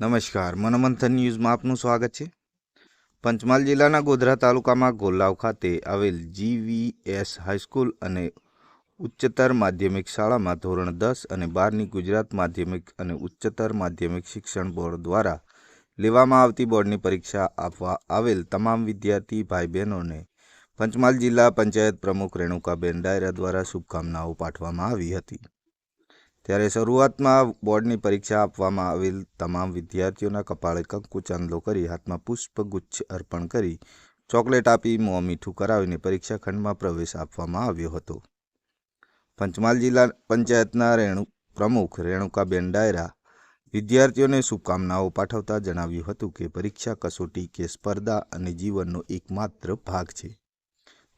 નમસ્કાર, મનોમંથન ન્યૂઝમાં આપનું સ્વાગત છે. પંચમહાલ જિલ્લાના ગોધરા તાલુકામાં ગોલાવ ખાતે આવેલ જીવીએસ હાઈસ્કૂલ અને ઉચ્ચતર માધ્યમિક શાળામાં ધોરણ દસ અને બારની ગુજરાત માધ્યમિક અને ઉચ્ચતર માધ્યમિક શિક્ષણ બોર્ડ દ્વારા લેવામાં આવતી બોર્ડની પરીક્ષા આપવા આવેલ તમામ વિદ્યાર્થી ભાઈ બહેનોને પંચમહાલ જિલ્લા પંચાયત પ્રમુખ રેણુકાબેન ડાયરા દ્વારા શુભકામનાઓ પાઠવવામાં આવી હતી. ત્યારે શરૂઆતમાં બોર્ડની પરીક્ષા આપવામાં આવેલ તમામ વિદ્યાર્થીઓના કપાળે કંકુ ચાંદલો કરી હાથમાં પુષ્પગુચ્છ અર્પણ કરી ચોકલેટ આપી મોં મીઠું કરાવીને પરીક્ષા ખંડમાં પ્રવેશ આપવામાં આવ્યો હતો. પંચમહાલ જિલ્લા પંચાયતના રેણુ, પ્રમુખ રેણુકાબેન ડાયરા વિદ્યાર્થીઓને શુભકામનાઓ પાઠવતા જણાવ્યું હતું કે પરીક્ષા કસોટી કે સ્પર્ધા અને જીવનનો એકમાત્ર ભાગ છે.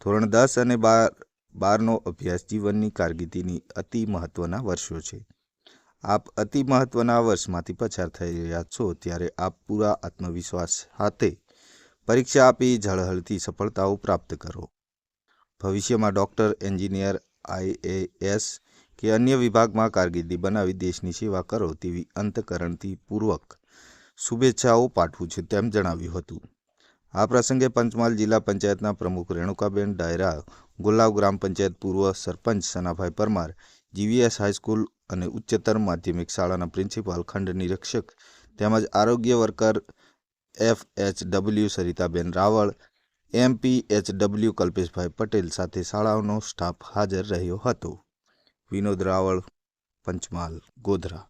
ધોરણ દસ અને બાર બારનો અભ્યાસ જીવનની કારકિર્દીની અતિ મહત્ત્વના વર્ષો છે. આપ અતિ મહત્ત્વના વર્ષમાંથી પસાર થઈ રહ્યા છો ત્યારે આપ પૂરા આત્મવિશ્વાસ સાથે પરીક્ષા આપી ઝળહળતી સફળતાઓ પ્રાપ્ત કરો. ભવિષ્યમાં ડૉક્ટર, એન્જિનિયર આઈએએસ કે અન્ય વિભાગમાં કારકિર્દી બનાવી દેશની સેવા કરો તેવી અંતકરણથી પૂર્વક શુભેચ્છાઓ પાઠવું છું તેમ જણાવ્યું હતું. આ પ્રસંગે પંચમહાલ જિલ્લા પંચાયતના પ્રમુખ રેણુકાબેન ડાયરા ગુલાવ ગ્રામ પંચાયત પૂર્વ sarpanch Sanabhai Parmar, GVS high school અને ઉચ્ચતર માધ્યમિક શાળાના પ્રિન્સિપાલ ખંડ નિરીક્ષક તેમજ આરોગ્ય worker F H W Saritaben Raval MP H W Kalpeshbhai Patel સાથે શાળાઓનો સ્ટાફ હાજર રહ્યો હતો. વિનોદ રાવળ, પંચમહાલ, ગોધરા.